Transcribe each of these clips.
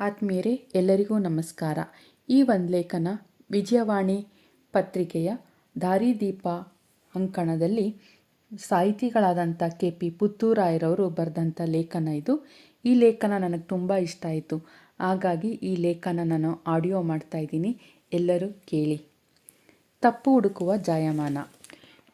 ಆತ್ಮೀಯರೇ, ಎಲ್ಲರಿಗೂ ನಮಸ್ಕಾರ. ಈ ಒಂದು ಲೇಖನ ವಿಜಯವಾಣಿ ಪತ್ರಿಕೆಯ ದಾರಿದೀಪ ಅಂಕಣದಲ್ಲಿ ಸಾಹಿತಿಗಳಾದಂಥ ಕೆ. ಪಿ. ಪುತ್ತೂರಾಯರವರು ಬರೆದಂಥ ಲೇಖನ ಇದು. ಈ ಲೇಖನ ನನಗೆ ತುಂಬ ಇಷ್ಟ ಆಯಿತು. ಹಾಗಾಗಿ ಈ ಲೇಖನ ನಾನು ಆಡಿಯೋ ಮಾಡ್ತಾ ಇದ್ದೀನಿ. ಎಲ್ಲರೂ ಕೇಳಿ. ತಪ್ಪು ಹುಡುಕುವ ಜಾಯಮಾನ.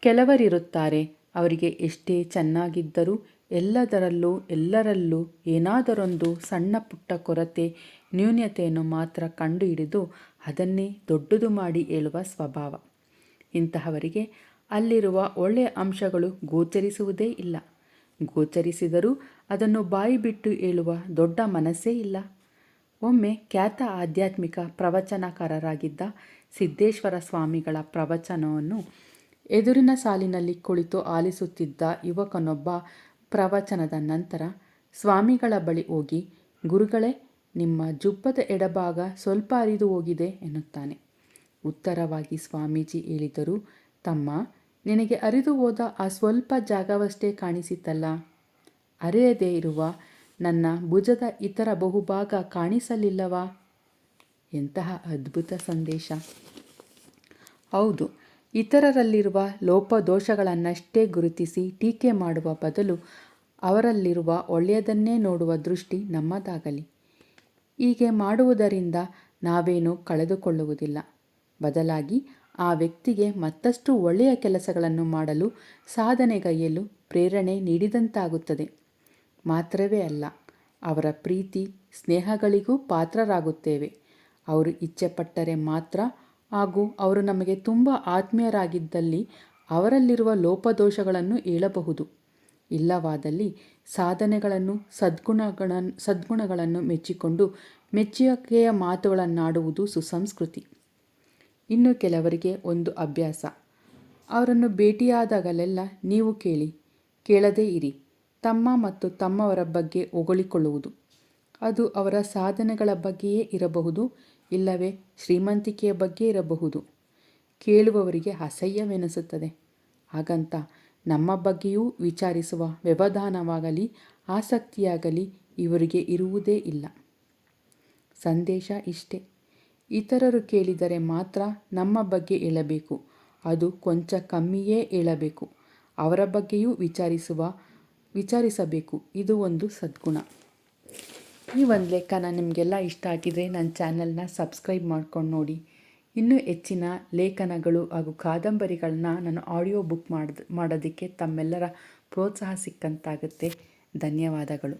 ಕೆಲವರಿರುತ್ತಾರೆ, ಅವರಿಗೆ ಎಷ್ಟೇ ಚೆನ್ನಾಗಿದ್ದರೂ ಎಲ್ಲದರಲ್ಲೂ, ಎಲ್ಲರಲ್ಲೂ ಏನಾದರೊಂದು ಸಣ್ಣ ಪುಟ್ಟ ಕೊರತೆ, ನ್ಯೂನ್ಯತೆಯನ್ನು ಮಾತ್ರ ಕಂಡುಹಿಡಿದು ಅದನ್ನೇ ದೊಡ್ಡದು ಮಾಡಿ ಹೇಳುವ ಸ್ವಭಾವ. ಇಂತಹವರಿಗೆ ಅಲ್ಲಿರುವ ಒಳ್ಳೆಯ ಅಂಶಗಳು ಗೋಚರಿಸುವುದೇ ಇಲ್ಲ. ಗೋಚರಿಸಿದರೂ ಅದನ್ನು ಬಾಯಿ ಬಿಟ್ಟು ಹೇಳುವ ದೊಡ್ಡ ಮನಸ್ಸೇ ಇಲ್ಲ. ಒಮ್ಮೆ ಖ್ಯಾತ ಆಧ್ಯಾತ್ಮಿಕ ಪ್ರವಚನಕಾರರಾಗಿದ್ದ ಸಿದ್ದೇಶ್ವರ ಸ್ವಾಮಿಗಳ ಪ್ರವಚನವನ್ನು ಎದುರಿನ ಸಾಲಿನಲ್ಲಿ ಕುಳಿತು ಆಲಿಸುತ್ತಿದ್ದ ಯುವಕನೊಬ್ಬ ಪ್ರವಚನದ ನಂತರ ಸ್ವಾಮಿಗಳ ಬಳಿ ಹೋಗಿ, ಗುರುಗಳೇ, ನಿಮ್ಮ ಜುಬ್ಬದ ಎಡಭಾಗ ಸ್ವಲ್ಪ ಅರಿದು ಹೋಗಿದೆ ಎನ್ನುತ್ತಾನೆ. ಉತ್ತರವಾಗಿ ಸ್ವಾಮೀಜಿ ಹೇಳಿದರು, ತಮ್ಮ, ನಿನಗೆ ಅರಿದು ಹೋದ ಆ ಸ್ವಲ್ಪ ಜಾಗವಷ್ಟೇ ಕಾಣಿಸಿತಲ್ಲ. ಅರಿಯದೇ ಇರುವ ನನ್ನ ಭುಜದ ಇತರ ಬಹುಭಾಗ ಕಾಣಿಸಲಿಲ್ಲವಾ? ಎಂತಹ ಅದ್ಭುತ ಸಂದೇಶ. ಹೌದು ಇತರರಲ್ಲಿರುವ ಲೋಪದೋಷಗಳನ್ನಷ್ಟೇ ಗುರುತಿಸಿ ಟೀಕೆ ಮಾಡುವ ಬದಲು ಅವರಲ್ಲಿರುವ ಒಳ್ಳೆಯದನ್ನೇ ನೋಡುವ ದೃಷ್ಟಿ ನಮ್ಮದಾಗಲಿ. ಹೀಗೆ ಮಾಡುವುದರಿಂದ ನಾವೇನು ಕಳೆದುಕೊಳ್ಳುವುದಿಲ್ಲ. ಬದಲಾಗಿ ಆ ವ್ಯಕ್ತಿಗೆ ಮತ್ತಷ್ಟು ಒಳ್ಳೆಯ ಕೆಲಸಗಳನ್ನು ಮಾಡಲು ಸಾಧನೆಗೈಯಲು ಪ್ರೇರಣೆ ನೀಡಿದಂತಾಗುತ್ತದೆ. ಮಾತ್ರವೇ ಅಲ್ಲ, ಅವರ ಪ್ರೀತಿ, ಸ್ನೇಹಗಳಿಗೂ ಪಾತ್ರರಾಗುತ್ತೇವೆ. ಅವರು ಇಚ್ಛೆಪಟ್ಟರೆ ಮಾತ್ರ ಹಾಗೂ ಅವರು ನಮಗೆ ತುಂಬ ಆತ್ಮೀಯರಾಗಿದ್ದಲ್ಲಿ ಅವರಲ್ಲಿರುವ ಲೋಪದೋಷಗಳನ್ನು ಹೇಳಬಹುದು. ಇಲ್ಲವಾದಲ್ಲಿ ಸಾಧನೆಗಳನ್ನು ಸದ್ಗುಣಗಳನ್ನು ಸದ್ಗುಣಗಳನ್ನು ಮೆಚ್ಚಿಕೊಂಡು ಮೆಚ್ಚುಗೆಯ ಮಾತುಗಳನ್ನಾಡುವುದು ಸುಸಂಸ್ಕೃತಿ. ಇನ್ನು ಕೆಲವರಿಗೆ ಒಂದು ಅಭ್ಯಾಸ. ಅವರನ್ನು ಭೇಟಿಯಾದಾಗಲೆಲ್ಲ ನೀವು ಕೇಳಿ, ಕೇಳದೇ ಇರಿ. ತಮ್ಮ ಮತ್ತು ತಮ್ಮವರ ಬಗ್ಗೆ ಹೊಗಳಿಕೊಳ್ಳುವುದು. ಅದು ಅವರ ಸಾಧನೆಗಳ ಬಗ್ಗೆಯೇ ಇರಬಹುದು ಇಲ್ಲವೇ ಶ್ರೀಮಂತಿಕೆಯ ಬಗ್ಗೆ ಇರಬಹುದು. ಕೇಳುವವರಿಗೆ ಅಸಹ್ಯವೆನಿಸುತ್ತದೆ. ಹಾಗಂತ ನಮ್ಮ ಬಗ್ಗೆಯೂ ವಿಚಾರಿಸುವ ವ್ಯವಧಾನವಾಗಲಿ, ಆಸಕ್ತಿಯಾಗಲಿ ಇವರಿಗೆ ಇರುವುದೇ ಇಲ್ಲ. ಸಂದೇಶ ಇಷ್ಟೆ. ಇತರರು ಕೇಳಿದರೆ ಮಾತ್ರ ನಮ್ಮ ಬಗ್ಗೆ ಹೇಳಬೇಕು. ಅದು ಕೊಂಚ ಕಮ್ಮಿಯೇ ಹೇಳಬೇಕು. ಅವರ ಬಗ್ಗೆಯೂ ವಿಚಾರಿಸುವ, ವಿಚಾರಿಸಬೇಕು. ಇದು ಒಂದು ಸದ್ಗುಣ. ಈ ಒಂದು ಲೇಖನ ನಿಮಗೆಲ್ಲ ಇಷ್ಟ ಆಗಿದ್ರೆ ನನ್ನ ಚಾನಲ್ನ ಸಬ್ಸ್ಕ್ರೈಬ್ ಮಾಡ್ಕೊಂಡು ನೋಡಿ. ಇನ್ನೂ ಹೆಚ್ಚಿನ ಲೇಖನಗಳು ಹಾಗೂ ಕಾದಂಬರಿಗಳನ್ನ ನಾನು ಆಡಿಯೋ ಬುಕ್ ಮಾಡ್ದ, ಮಾಡೋದಕ್ಕೆ ತಮ್ಮೆಲ್ಲರ ಪ್ರೋತ್ಸಾಹ ಸಿಕ್ಕಂತಾಗುತ್ತೆ. ಧನ್ಯವಾದಗಳು.